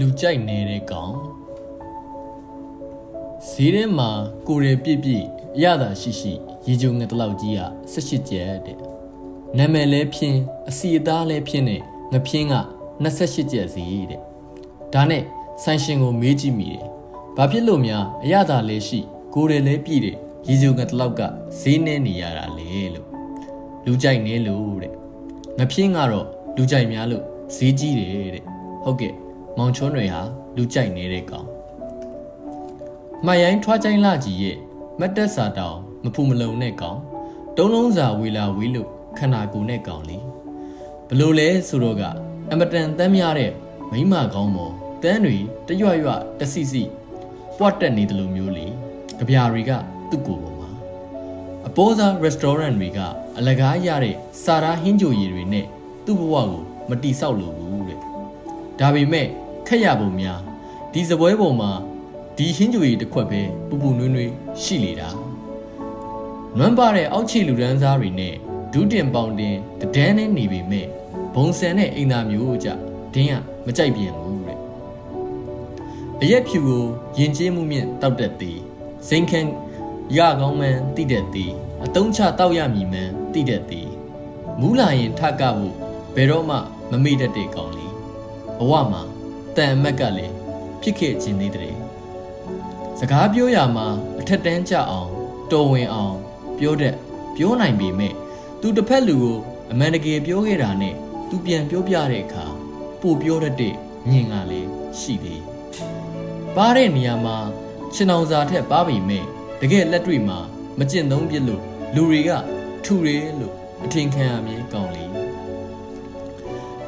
လူကြိုက်နေတဲ့ကောင်ဈေးထဲမှာကိုရယ်ပြည့်ပြည့်အရသာရှိရှိရေကြုံငက်တလောက်ကြီးက18ကျက်တဲ့နာမည်လဲဖြင်းအစီအသားလဲဖြင်းနဲ့ငဖြင်းက28ကျက်စီတဲ့ဒါနဲ့ဆိုင်ရှင်ကိုမေးကြည့်မိတယ်ဘာဖြစ်လို့များအရသာလဲရှိ ကိုရယ်လဲပြည့်တဲ့ရေကြုံငက်တလောက်ကဈေးနဲ့နေရတာလေလို့လူကြိုက်နေလို့တဲ့ငဖြင်းကတော့လူကြိုက်များလို့ဈေးကြီးတယ်တဲ့ဟုတ်ကဲ့ မောင်ချွန်းတွေဟာလူကြိုက်နေတဲ့ကောင်မှတ်ရိုင်းထွားချိုင်းလာကြီးရဲ့မတ်တက်စာတောင်မဖူမလုံနဲ့ကောင်တုံးလုံးစာဝေလာဝေးလို့ခန္ဓာကိုယ်နဲ့ကောင်လေဘလို့လဲဆိုတော့ကအမတန်တမ်းများတဲ့မိမကောင်းမော်တန်းတွေတရွရွတစီစီပွတ်တက်နေတယ်လို့မျိုးလေကြပြာတွေကသူ့ကိုယ်ပေါ်မှာအပေါ်စား restaurant တွေကအလကားရတဲ့စာရာဟင်းကြိုရည်တွေနဲ့သူ့ဘဝကိုမတိဆောက်လို့ဘူးတဲ့ဒါပေမဲ့ ခက်ရပုံများဒီစပွဲပေါ်မှာဒီဟင်းကြွေတစ်ခွက်ပဲပူပူနွေးနွေးရှိလေတာနွမ်းပါတဲ့အောက်ခြေလူဒန်းစားတွေနဲ့ဒူးတင်ပေါင်တင်တဒန်းနဲ့နေပေမဲ့ဘုံဆန်တဲ့အိမ်သားမျိုးကြဒင်းကမကြိုက်ပြန်ဘူးတဲ့အရက်ဖြူကိုယဉ်ကျေးမှုမြင့်တောက်တက်သည်စိန်ခန့်ရကောင်းမှန်းတိတဲ့သည်အတုံးချတောက်ရမည်မှန်းတိတဲ့သည်မူးလာရင်ထကဖို့ဘယ်တော့မှမမေ့တတ်တဲ့ကောင်လေးဘဝမှာ တန်အမက်ကလည်းဖြစ်ခဲ့ခြင်းသေးတဲ့စကားပြောရမှာအထက်တန်းကြအောင်တော်ဝင်အောင် ပြောတတ်ပြောနိုင်ပေမဲ့သူတစ်ဖက်လူကိုအမှန်တကယ်ပြောခဲ့တာနဲ့သူပြန်ပြောပြတဲ့အခါပို့ပြောတတ်တဲ့ညင်ကလည်းရှိသေးပါတဲ့နေရာမှာခြင်အောင်စာထက်ပါပေမဲ့တကယ်လက်တွေ့မှာမကျင့်သုံးပြစ်လို့လူတွေကထူရဲလို့အထင်ခံရမြဲကောင်းလေ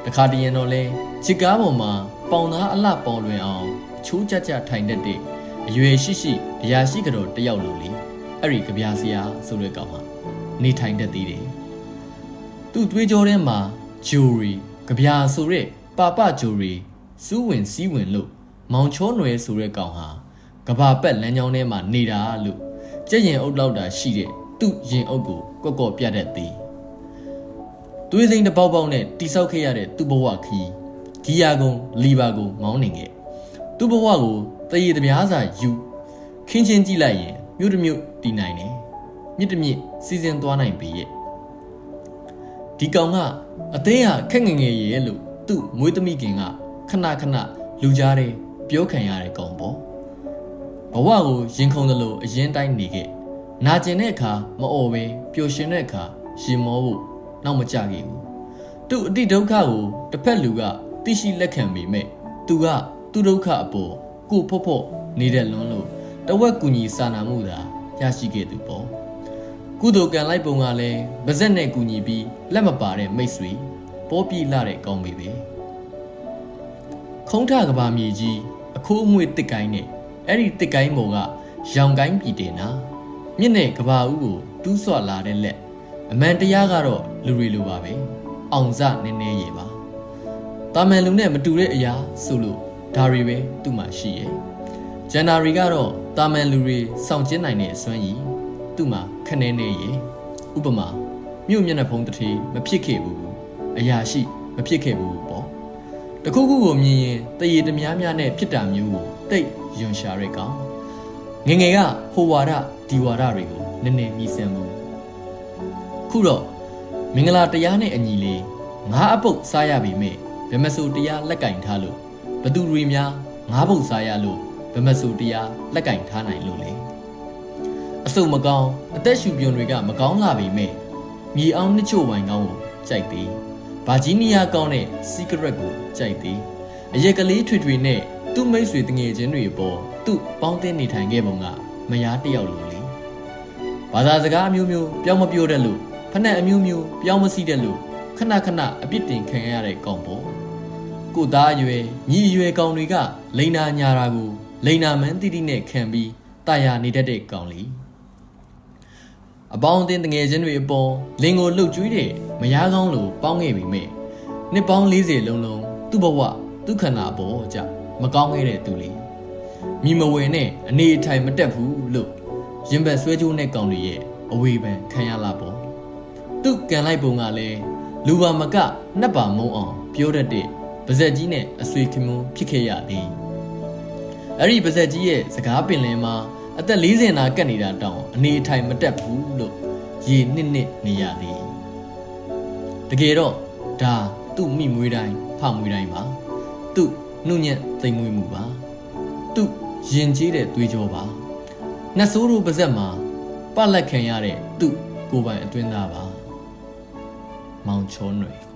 တခါတည်းရင်တော့လဲချစ်ကားပေါ်မှာ ပေါင်သားအလှပေါ်လွင်အောင်ချိုးကြကြထိုင်တတ်တဲ့အရွယ်ရှိရှိအရာရှိကတော့တယောက်လိုလေအဲ့ဒီကြပြာဆရာဆိုတဲ့ကောင်ဟာနေထိုင်တတ်သေးတယ်သူ့တွေးကြောထဲမှာဂျိုရီကြပြာဆိုတဲ့ပါပဂျိုရီစူးဝင်စည်းဝင်လို့မောင်ချောနွယ်ဆိုတဲ့ကောင်ဟာကဘာပက်လမ်းကြောင်းထဲမှာနေတာလို့ကြက်ရင်အုပ်လောက်တာရှိတဲ့သူ့ရင်အုပ်ကိုကော့ကော့ပြတ်တတ်သည်တွေးစိမ့်တစ်ပေါက်ပေါက်နဲ့တိဆောက်ခဲ့ရတဲ့သူ့ဘဝခီး ဂီယာကုံလီဘာကိုမောင်းနေခဲ့သူ့ဘဝကိုတရေတပြားစာယူခင်းချင်းကြည့်လိုက်ရင်မြို့တစ်မြို့တည်နိုင်တယ်မြစ်တစ်မြစ်စီစဉ်သွားနိုင်ပေရဲ့ဒီကောင်ကအသေးဟာခက်ငယ်ငယ်ရဲ့လို့သူ့မွေးသမီးခင်ကခဏခဏလူကြားတယ်ပြောခံရတဲ့ကောင်ပေါ့ဘဝကိုရင်ခုန်သလိုအရင်တိုင်းနေခဲ့နာကျင်တဲ့အခါမအော်ပဲပျော်ရွှင်တဲ့အခါရင်မောဖို့နောက်မကြခဲ့ဘူးသူ့အတိဒုက္ခကိုတစ်ဖက်လူက သိရှိလက်ခံပေမဲ့သူကသူ့ဒုက္ခအပေါ်ကိုဖို့ဖို့နေတဲ့လွန်းလို့တဝက်ကူညီစာနာမှုသာရရှိခဲ့သူပေါ့ကုသိုလ်ကံလိုက်ပုံကလည်းဗဇက်နဲ့ကူညီပြီးလက်မပါတဲ့မိတ်ဆွေပေါ်ပြလာတဲ့ကောင်းပြီပဲခုံးထကဘာမြေကြီးအခိုးအငွေ့တစ်ကိုင်းနဲ့အဲ့ဒီတစ်ကိုင်းပေါ်ကရောင်ကိုင်းပြည်တင်နာမြင့်တဲ့ကဘာဦးကိုတူးဆွလာတဲ့လက်အမှန်တရားကတော့လူတွေလိုပါပဲအောင်စနည်းနည်းရေပါ တာမန်လူနဲ့မတူတဲ့အရာဆိုလို့ဒါတွေပဲသူ့မှာရှိရဲ့ဂျန်နာရီကတော့တာမန်လူတွေစောင့်ကျင်းနိုင်တဲ့အစွမ်းကြီးသူ့မှာခနဲနေရဲ့ဥပမာမြို့မျက်နှာဖုံးတစ်ထေးမဖြစ်ခဲ့ဘူးအရာရှိမဖြစ်ခဲ့ဘူးပေါ့တခုခုကိုမြင်ရင်တရေတများများနဲ့ဖြစ်တာမျိုးကိုတိတ်ယွန်ရှာတဲ့ကောင်ငယ်ငယ်ကဟိုဝါဒဒီဝါဒတွေကိုနည်းနည်းမြည်ဆန်းမှုခုတော့မင်္ဂလာတရားနဲ့အညီလေးငါအပုတ်စားရပြီမဲ့ ဗမဆိုတရားလက်ကင်ထားလို့ဘသူတွေများငါးပုတ်စားရလို့ဗမဆိုတရားလက်ကင်ထားနိုင်လို့လေအစုံမကောင်းအသက်ရှူပြွန်တွေကမကောင်းလာပေမဲ့မြေအောင်နှစ်ချို့ဝိုင်ကောင်းကိုကြိုက်သေးဗာဂျီးနီးယားကောင်းတဲ့စီကရက်ကိုကြိုက်သေးအရက်ကလေးထွေထွေနဲ့သူ့မိတ်ဆွေတငယ်ချင်းတွေပေါ်သူ့ပေါင်းသင်းနေထိုင်ခဲ့ပုံကမယားတစ်ယောက်လိုလေဘာသာစကားအမျိုးမျိုးပြောင်းမပြောတတ်လို့ဖက်နဲ့အမျိုးမျိုးပြောင်းမစီတတ်လို့ခဏခဏအပြစ်တင်ခံရတဲ့ကောင်ပေါ့ ကိုသားအရွယ်ညီအရွယ်ကောင်တွေကလိန်နာညာတာကိုလိန်နာမန်းတိတိနဲ့ခံပြီးတာယာနေတတ်တဲ့ကောင်လေးအပေါင်းအသင်းတငယ်ချင်းတွေအပေါ်လင်ကိုလှုပ်ကြွေးတဲ့မယားကောင်းလိုပေါင်းခဲ့ပြီမဲ့နှစ်ပေါင်း40လုံးလုံးသူ့ဘဝသူ့ခန္ဓာအပေါ်ကြမကောင်းခဲ့တဲ့သူလေးမိမဝယ်နဲ့အနေအထိုင်မတက်ဘူးလို့ရင်ဘတ်ဆွဲကြိုးနဲ့ကောင်တွေရဲ့အဝေဖန်ခံရလာပေါ့သူ့ကန်လိုက်ပုံကလည်းလူပါမကနှက်ပါမုံအောင်ပြောတတ်တဲ့ဗ ပါဇက်ကြီးနဲ့အဆွေခင်မွန်းဖြစ်ခဲ့ရသည်အဲ့ဒီပါဇက်ကြီးရဲ့စကားပင်လယ်မှာအသက်40နာကတ်နေတာတောင်အနေအထိုင်မတက်ဘူးလို့ရေနှစ်နှစ်နေရသည်တကယ်တော့ဒါသူ့မိမွေးတိုင်းဖမွေးတိုင်းပါသူ့နှုတ်ညက်သိမ်မွေးမှုပါသူ့ရင်ကြီးတဲ့သွေးကြောပါနှဆိုးတို့ပါဇက်မှာပလက်ခံရတဲ့သူ့ကိုယ်ပိုင်အတွင်းသားပါမောင်ချောနွယ်